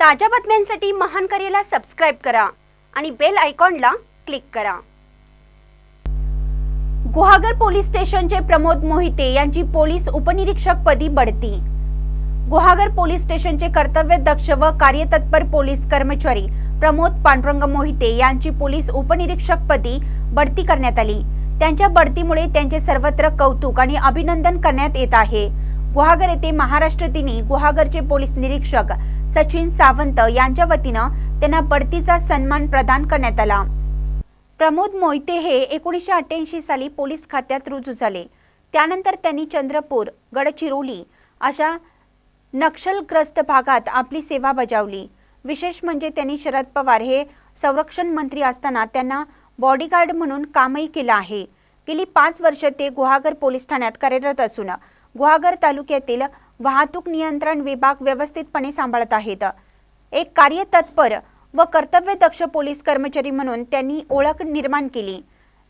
ताज्या बातम्यांसाठी महान करेला सबस्क्राईब करा आणि बेल आयकॉनला क्लिक करा. गुहागर पोलीस स्टेशनचे प्रमोद मोहिते यांची पोलीस उपनिरीक्षक पदी बढती. गुहागर पोलीस स्टेशनचे कर्तव्यदक्ष व कार्यतत्पर पोलीस कर्मचारी प्रमोद पांडुरंग मोहिते यांची पोलीस उपनिरीक्षक पदी बढती करण्यात आली. त्यांच्या बढतीमुळे त्यांचे सर्वत्र कौतुक आणि अभिनंदन करण्यात येत आहे. गुहागर येथे महाराष्ट्र दिनी गुहागरचे पोलीस निरीक्षक सचिन सावंत यांच्या वतीनं त्यांना बढतीचा सन्मान प्रदान करण्यात आला. प्रमोद मोहिते हे एकोणीसशे अठ्ठ्याऐंशी साली पोलीस खात्यात रुजू झाले. त्यानंतर त्यांनी चंद्रपूर गडचिरोली अशा नक्षलग्रस्त भागात आपली सेवा बजावली. विशेष म्हणजे त्यांनी शरद पवार हे संरक्षण मंत्री असताना त्यांना बॉडीगार्ड म्हणून कामही केलं आहे. गेली पाच वर्ष ते गुहागर पोलीस ठाण्यात कार्यरत असून गुहागर तालुक्यातील वाहतूक नियंत्रण विभाग व्यवस्थितपणे सांभाळत आहेत. एक कार्यतत्पर व कर्तव्यदक्ष पोलीस कर्मचारी म्हणून त्यांनी ओळख निर्माण केली.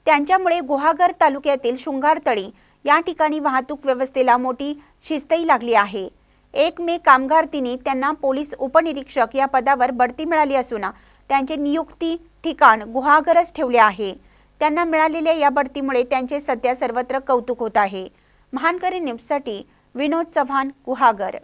त्यांच्यामुळे गुहागर तालुक्यातील शृंगारतळी या ठिकाणी वाहतूक व्यवस्थेला मोठी शिस्तही लागली आहे. एक मे कामगार तिने त्यांना पोलीस उपनिरीक्षक या पदावर बढती मिळाली असून त्यांचे नियुक्ती ठिकाण गुहागरच ठेवले आहे. त्यांना मिळालेल्या या बढतीमुळे त्यांचे सध्या सर्वत्र कौतुक होत आहे. महानकरी न्यूजसाठी विनोद चव्हाण गुहागर.